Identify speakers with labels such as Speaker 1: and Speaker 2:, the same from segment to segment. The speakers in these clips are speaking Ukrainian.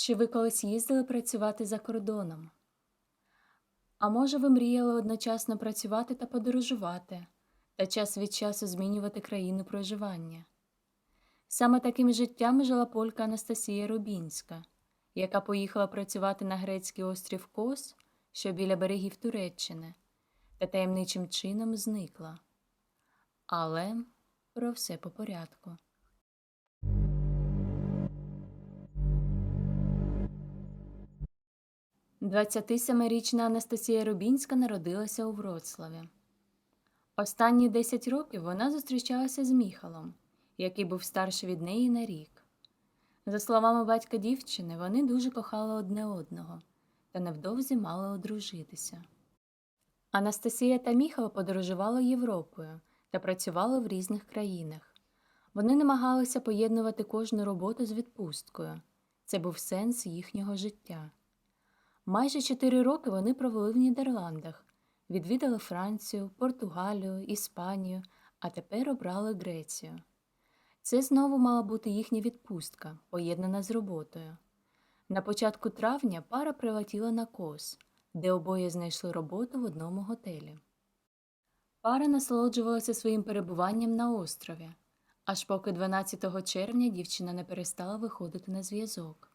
Speaker 1: Чи ви колись їздили працювати за кордоном? А може, ви мріяли одночасно працювати та подорожувати, та час від часу змінювати країну проживання? Саме таким життям жила полька Анастасія Рубінська, яка поїхала працювати на грецький острів Кос, що біля берегів Туреччини, та таємничим чином зникла. Але про все по порядку. Двадцятисемирічна Анастасія Рубінська народилася у Вроцлаві. Останні 10 років вона зустрічалася з Міхалом, який був старший від неї на рік. За словами батька дівчини, вони дуже кохали одне одного та невдовзі мали одружитися. Анастасія та Міхал подорожували Європою та працювали в різних країнах. Вони намагалися поєднувати кожну роботу з відпусткою. Це був сенс їхнього життя. Майже чотири роки вони провели в Нідерландах, відвідали Францію, Португалію, Іспанію, а тепер обрали Грецію. Це знову мала бути їхня відпустка, поєднана з роботою. На початку травня пара прилетіла на кос, де обоє знайшли роботу в одному готелі. Пара насолоджувалася своїм перебуванням на острові, аж поки 12 червня дівчина не перестала виходити на зв'язок.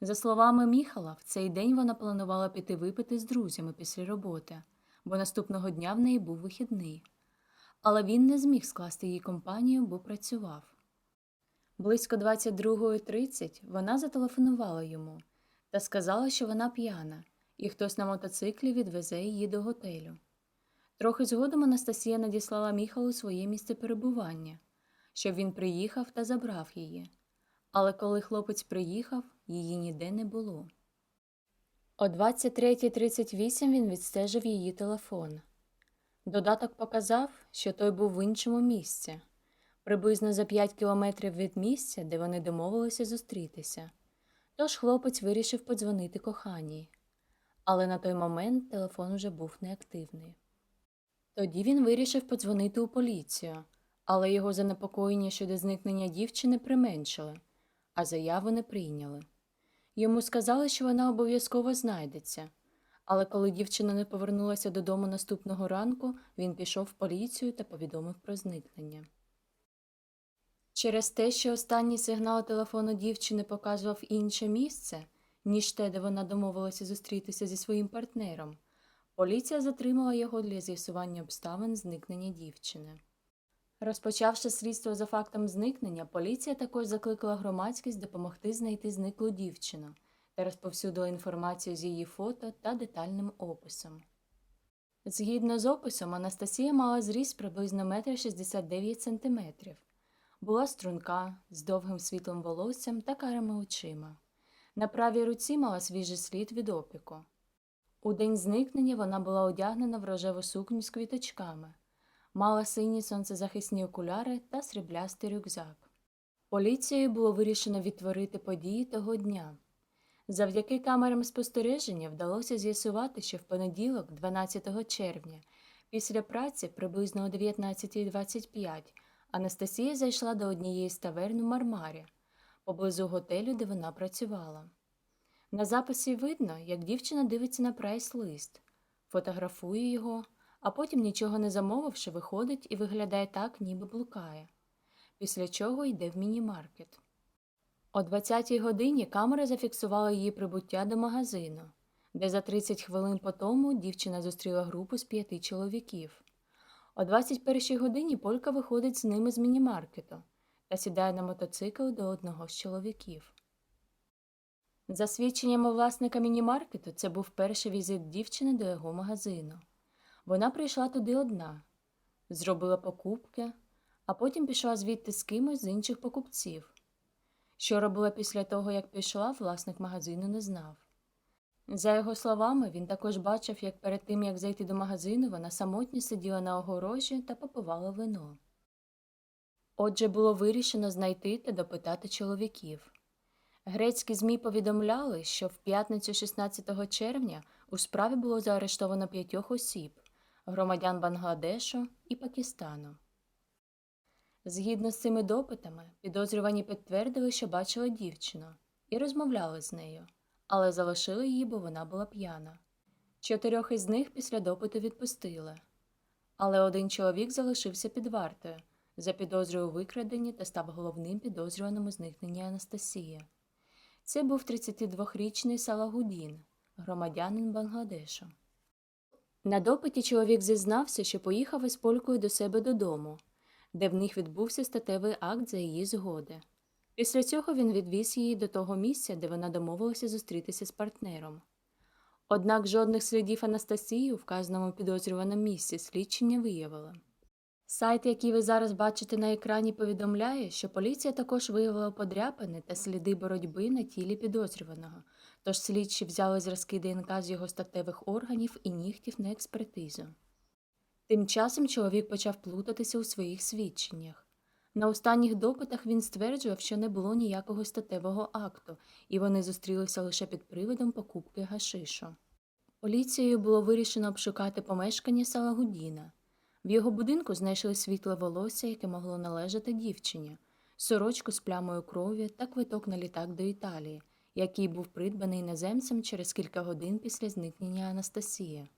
Speaker 1: За словами Міхала, в цей день вона планувала піти випити з друзями після роботи, бо наступного дня в неї був вихідний. Але він не зміг скласти їй компанію, бо працював. Близько 22.30 вона зателефонувала йому та сказала, що вона п'яна, і хтось на мотоциклі відвезе її до готелю. Трохи згодом Анастасія надіслала Міхалу своє місце перебування, щоб він приїхав та забрав її. Але коли хлопець приїхав, її ніде не було. О 23.38 він відстежив її телефон. Додаток показав, що той був в іншому місці, приблизно за 5 кілометрів від місця, де вони домовилися зустрітися. Тож хлопець вирішив подзвонити коханій. Але на той момент телефон уже був неактивний. Тоді він вирішив подзвонити у поліцію, але його занепокоєння щодо зникнення дівчини применшили, а заяву не прийняли. Йому сказали, що вона обов'язково знайдеться, але коли дівчина не повернулася додому наступного ранку, він пішов в поліцію та повідомив про зникнення. Через те, що останній сигнал телефону дівчини показував інше місце, ніж те, де вона домовилася зустрітися зі своїм партнером, поліція затримала його для з'ясування обставин зникнення дівчини. Розпочавши слідство за фактом зникнення, поліція також закликала громадськість допомогти знайти зниклу дівчину та розповсюдила інформацію з її фото та детальним описом. Згідно з описом, Анастасія мала зріст приблизно 1,69 см, була струнка з довгим світлим волоссям та карими очима. На правій руці мала свіжий слід від опіку. У день зникнення вона була одягнена в рожеву сукню з квіточками мала сині сонцезахисні окуляри та сріблястий рюкзак. Поліцією було вирішено відтворити події того дня. Завдяки камерам спостереження вдалося з'ясувати, що в понеділок, 12 червня, після праці приблизно о 19.25 Анастасія зайшла до однієї з таверн у Мармарі, поблизу готелю, де вона працювала. На записі видно, як дівчина дивиться на прайс-лист, фотографує його, а потім, нічого не замовивши, виходить і виглядає так, ніби блукає, після чого йде в міні-маркет. О 20-й годині камера зафіксувала її прибуття до магазину, де за 30 хвилин по тому дівчина зустріла групу з п'яти чоловіків. О 21-й годині Полька виходить з ними з міні-маркету та сідає на мотоцикл до одного з чоловіків. За свідченнями власника міні-маркету, це був перший візит дівчини до його магазину. Вона прийшла туди одна, зробила покупки, а потім пішла звідти з кимось з інших покупців. Що робила після того, як пішла, власник магазину не знав. За його словами, він також бачив, як перед тим, як зайти до магазину, вона самотньо сиділа на огорожі та попивала вино. Отже, було вирішено знайти та допитати чоловіків. Грецькі ЗМІ повідомляли, що в п'ятницю 16 червня у справі було заарештовано п'ятьох осіб громадян Бангладешу і Пакистану. Згідно з цими допитами, підозрювані підтвердили, що бачили дівчину, і розмовляли з нею, але залишили її, бо вона була п'яна. Чотирьох із них після допиту відпустили, але один чоловік залишився під вартою за підозрою викраденні та став головним підозрюваним у зникненні Анастасії. Це був 32-річний Салагудін, громадянин Бангладешу. На допиті чоловік зізнався, що поїхав із полькою до себе додому, де в них відбувся статевий акт за її згоди. Після цього він відвіз її до того місця, де вона домовилася зустрітися з партнером. Однак жодних слідів Анастасії у вказаному підозрюваному місці слідчі не виявили. Сайт, який ви зараз бачите на екрані, повідомляє, що поліція також виявила подряпини та сліди боротьби на тілі підозрюваного, тож слідчі взяли зразки ДНК з його статевих органів і нігтів на експертизу. Тим часом чоловік почав плутатися у своїх свідченнях. На останніх допитах він стверджував, що не було ніякого статевого акту, і вони зустрілися лише під приводом покупки гашишу. Поліцією було вирішено обшукати помешкання Салагудіна. В його будинку знайшли світле волосся, яке могло належати дівчині, сорочку з плямою крові та квиток на літак до Італії, який був придбаний іноземцем через кілька годин після зникнення Анастасії.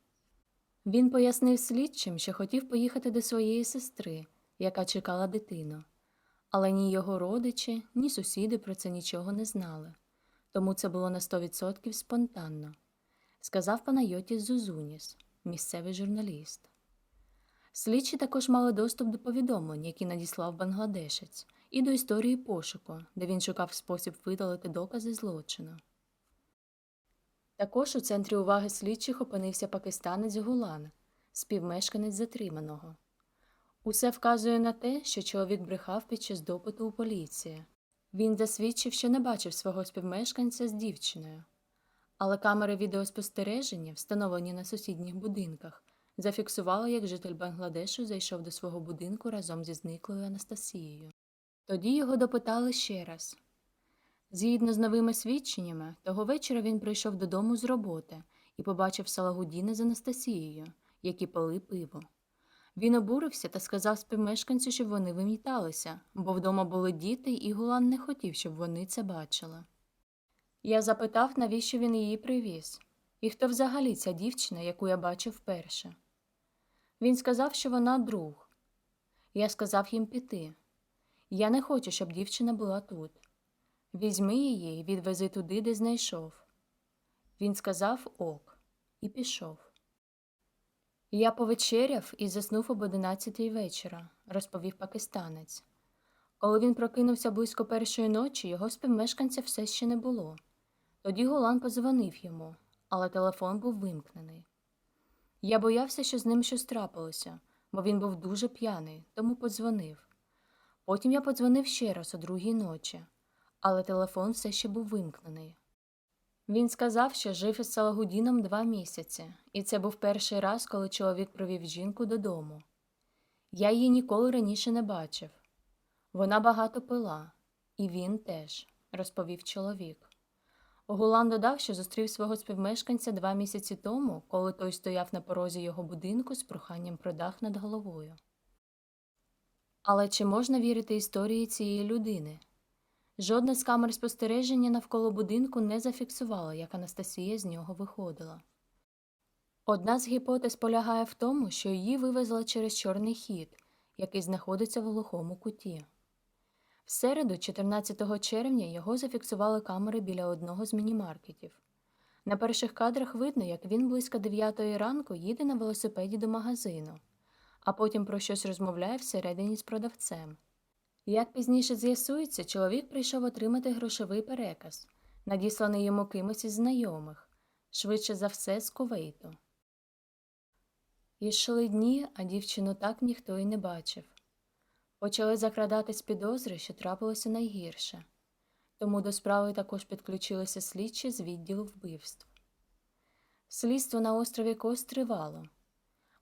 Speaker 1: Він пояснив слідчим, що хотів поїхати до своєї сестри, яка чекала дитину. Але ні його родичі, ні сусіди про це нічого не знали, тому це було на 100% спонтанно, сказав Панайотіс Зузуніс, місцевий журналіст. Слідчі також мали доступ до повідомлень, які надіслав бангладешець, і до історії пошуку, де він шукав спосіб видалити докази злочину. Також у центрі уваги слідчих опинився пакистанець Гулан, співмешканець затриманого. Усе вказує на те, що чоловік брехав під час допиту у поліції. Він засвідчив, що не бачив свого співмешканця з дівчиною. Але камери відеоспостереження, встановлені на сусідніх будинках, зафіксували, як житель Бангладешу зайшов до свого будинку разом зі зниклою Анастасією. Тоді його допитали ще раз. Згідно з новими свідченнями, того вечора він прийшов додому з роботи і побачив Салагудіна з Анастасією, які пили пиво. Він обурився та сказав співмешканцю, щоб вони виміталися, бо вдома були діти, і Гулан не хотів, щоб вони це бачили. Я запитав, навіщо він її привіз, і хто взагалі ця дівчина, яку я бачив вперше. Він сказав, що вона друг. Я сказав їм піти. Я не хочу, щоб дівчина була тут. Візьми її і відвези туди, де знайшов. Він сказав ок, і пішов. Я повечеряв і заснув об одинадцятій вечора, розповів пакистанець. Коли він прокинувся близько першої ночі, його співмешканця все ще не було. Тоді Голан позвонив йому, але телефон був вимкнений. Я боявся, що з ним щось трапилося, бо він був дуже п'яний, тому подзвонив. Потім я подзвонив ще раз о другій ночі, але телефон все ще був вимкнений. Він сказав, що жив із Салагудіном два місяці, і це був перший раз, коли чоловік провів жінку додому. Я її ніколи раніше не бачив. Вона багато пила, і він теж, розповів чоловік. Гулан додав, що зустрів свого співмешканця два місяці тому, коли той стояв на порозі його будинку з проханням про дах над головою. Але чи можна вірити історії цієї людини? Жодна з камер спостереження навколо будинку не зафіксувала, як Анастасія з нього виходила. Одна з гіпотез полягає в тому, що її вивезли через чорний хід, який знаходиться в глухому куті. В середу, 14 червня, його зафіксували камери біля одного з мінімаркетів. На перших кадрах видно, як він близько 9 ранку їде на велосипеді до магазину, а потім про щось розмовляє всередині з продавцем. Як пізніше з'ясується, чоловік прийшов отримати грошовий переказ, надісланий йому кимось із знайомих, швидше за все з Кувейту. Ішли дні, а дівчину так ніхто й не бачив. Почали закрадатись підозри, що трапилося найгірше, тому до справи також підключилися слідчі з відділу вбивств. Слідство на острові Кос тривало.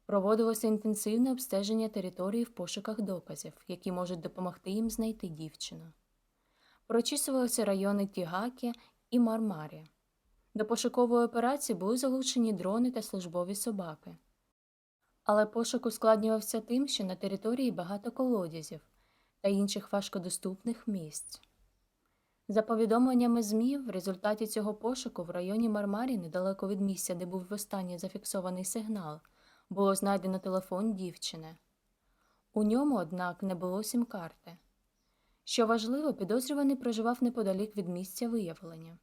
Speaker 1: Проводилося інтенсивне обстеження території в пошуках доказів, які можуть допомогти їм знайти дівчину. Прочісувалися райони Тігакі і Мармарі. До пошукової операції були залучені дрони та службові собаки. Але пошук ускладнювався тим, що на території багато колодязів та інших важкодоступних місць. За повідомленнями ЗМІ, в результаті цього пошуку в районі Мармарі, недалеко від місця, де був востаннє зафіксований сигнал, було знайдено телефон дівчини. У ньому, однак, не було сім-карти. Що важливо, підозрюваний проживав неподалік від місця виявлення.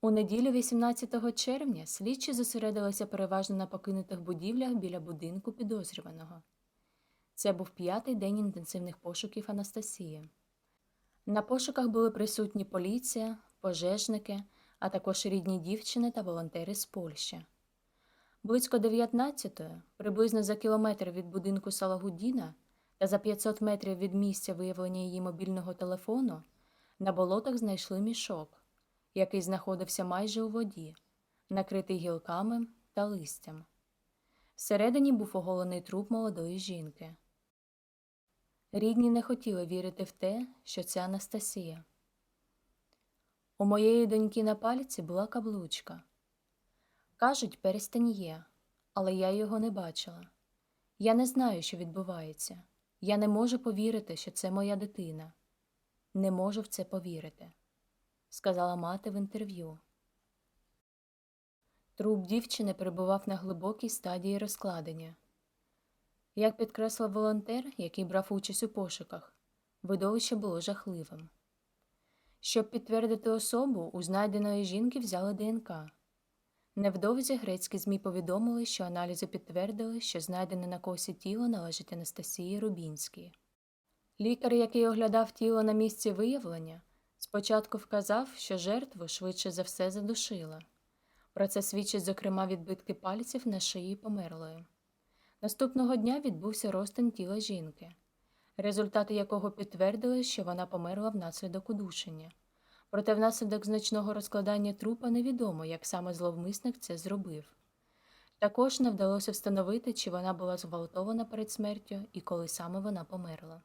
Speaker 1: У неділю 18 червня слідчі зосередилися переважно на покинутих будівлях біля будинку підозрюваного. Це був п'ятий день інтенсивних пошуків Анастасії. На пошуках були присутні поліція, пожежники, а також рідні дівчини та волонтери з Польщі. Близько 19-ї, приблизно за кілометр від будинку Салагудіна та за 500 метрів від місця виявлення її мобільного телефону, на болотах знайшли мішок, який знаходився майже у воді, накритий гілками та листям. Всередині був оголений труп молодої жінки. Рідні не хотіли вірити в те, що це Анастасія. У моєї доньки на пальці була каблучка. Кажуть, перстень є, але я його не бачила. Я не знаю, що відбувається. Я не можу повірити, що це моя дитина. Не можу в це повірити, сказала мати в інтерв'ю. Труп дівчини перебував на глибокій стадії розкладення. Як підкреслив волонтер, який брав участь у пошуках, видовище було жахливим. Щоб підтвердити особу, у знайденої жінки взяли ДНК. Невдовзі грецькі ЗМІ повідомили, що аналізи підтвердили, що знайдене на косі тіло належить Анастасії Рубінській. Лікар, який оглядав тіло на місці виявлення, спочатку вказав, що жертву швидше за все задушила. Про це свідчать, зокрема, відбитки пальців на шиї померлої. Наступного дня відбувся розтин тіла жінки, результати якого підтвердили, що вона померла внаслідок удушення. Проте внаслідок значного розкладання трупа невідомо, як саме зловмисник це зробив. Також не вдалося встановити, чи вона була зґвалтована перед смертю і коли саме вона померла.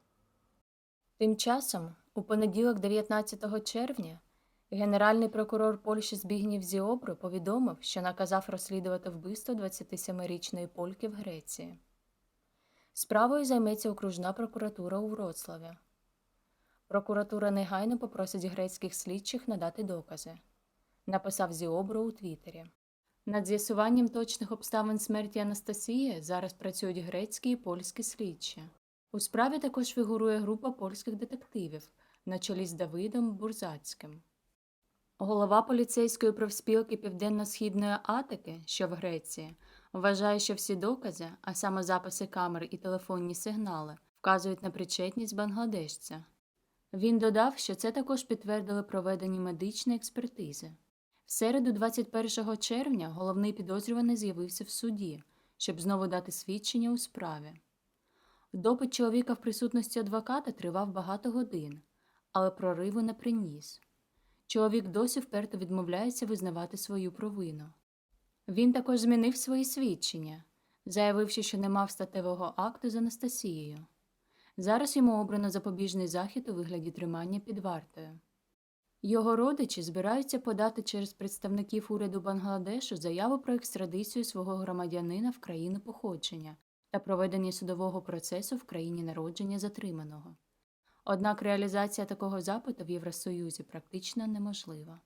Speaker 1: Тим часом, у понеділок, 19 червня, генеральний прокурор Польщі Збігнів Зіобро повідомив, що наказав розслідувати вбивство 27-річної польки в Греції. Справою займеться окружна прокуратура у Вроцлаві. Прокуратура негайно попросить грецьких слідчих надати докази, написав Зіобро у Твіттері. Над з'ясуванням точних обставин смерті Анастасії зараз працюють грецькі і польські слідчі. У справі також фігурує група польських детективів на чолі з Давидом Бурзацьким. Голова поліцейської профспілки Південно-Східної Атики, що в Греції, вважає, що всі докази, а саме записи камер і телефонні сигнали, вказують на причетність бангладешця. Він додав, що це також підтвердили проведені медичні експертизи. В середу, 21 червня, головний підозрюваний з'явився в суді, щоб знову дати свідчення у справі. Допит чоловіка в присутності адвоката тривав багато годин, але прориву не приніс. Чоловік досі вперто відмовляється визнавати свою провину. Він також змінив свої свідчення, заявивши, що не мав статевого акту з Анастасією. Зараз йому обрано запобіжний захід у вигляді тримання під вартою. Його родичі збираються подати через представників уряду Бангладешу заяву про екстрадицію свого громадянина в країну походження та проведення судового процесу в країні народження затриманого. Однак реалізація такого запиту в Євросоюзі практично неможлива.